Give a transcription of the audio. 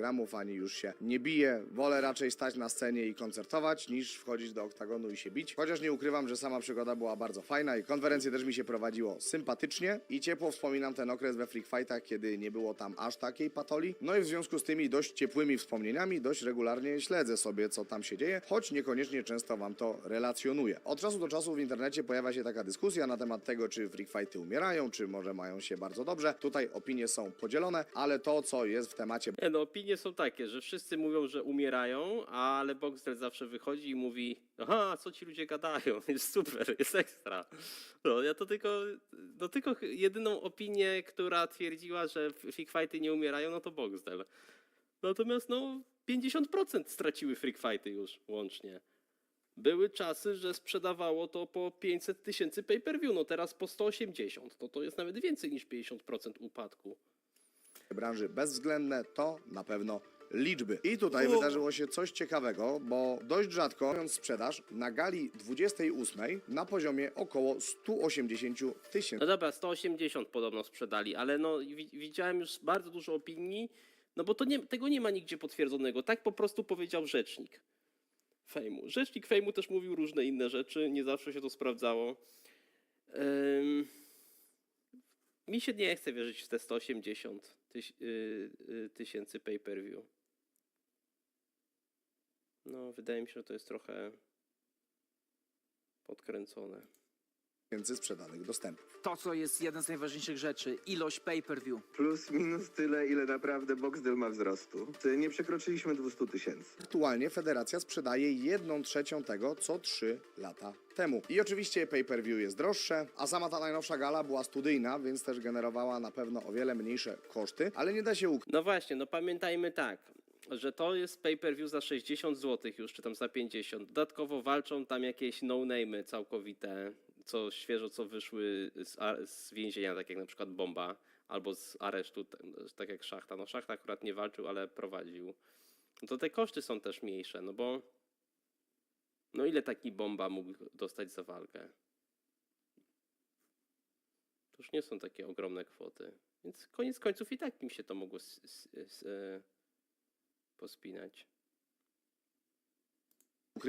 gramów, ani już się nie bije. Wolę raczej stać na scenie i koncertować, niż wchodzić do oktagonu i się bić. Chociaż nie ukrywam, że sama przygoda była bardzo fajna i konferencję też mi się prowadziło sympatycznie i ciepło wspominam ten okres we Freak Fightach, kiedy nie było tam aż takiej patoli. No i w związku z tymi dość ciepłymi wspomnieniami dość regularnie śledzę sobie, co tam się dzieje, choć niekoniecznie często wam to relacjonuję. Od czasu do czasu w internecie pojawia się taka dyskusja na temat tego, czy Freak Fighty umierają, czy może mają się bardzo dobrze. Tutaj opinie są podzielone, ale to, co jest w temacie no opinie są takie, że wszyscy mówią, że umierają, ale Boxdel zawsze wychodzi i mówi aha, co ci ludzie gadają, jest super, jest ekstra. No ja to tylko, no tylko jedyną opinię, która twierdziła, że freak fighty nie umierają, no to Boxdel. Natomiast no 50% straciły freak fighty już łącznie. Były czasy, że sprzedawało to po 500 tysięcy pay-per-view, no teraz po 180, to to jest nawet więcej niż 50% upadku. Branży bezwzględne to na pewno liczby. I tutaj wydarzyło się coś ciekawego, bo dość rzadko mając sprzedaż na gali 28 na poziomie około 180 tysięcy No dobra, 180 podobno sprzedali, ale no wi- widziałem już bardzo dużo opinii, no bo to nie, tego nie ma nigdzie potwierdzonego. Tak po prostu powiedział rzecznik Fejmu. Rzecznik Fejmu też mówił różne inne rzeczy, nie zawsze się to sprawdzało. Ym, mi się nie chce wierzyć w te 180 tyś, y, y, tysięcy pay-per-view. No, wydaje mi się, że to jest trochę podkręcone. Sprzedanych dostępów. To, co jest jeden z najważniejszych rzeczy, ilość pay-per-view. Plus minus tyle, ile naprawdę Boxdel ma wzrostu. Nie przekroczyliśmy 200 tysięcy. Aktualnie federacja sprzedaje 1 trzecią tego, co 3 lata temu. I oczywiście pay-per-view jest droższe, a sama ta najnowsza gala była studyjna, więc też generowała na pewno o wiele mniejsze koszty, ale nie da się ukryć, No właśnie, no pamiętajmy tak, że to jest pay-per-view za 60 zł już, czy tam za 50. Dodatkowo walczą tam jakieś no-name'y całkowite, co świeżo co wyszły z, z więzienia, tak jak na przykład Bomba, albo z aresztu, tak jak Szachta. No Szachta akurat nie walczył, ale prowadził. No to te koszty są też mniejsze, no bo no ile taki Bomba mógł dostać za walkę? To już nie są takie ogromne kwoty. Więc koniec końców i tak im się to mogło e, pospinać.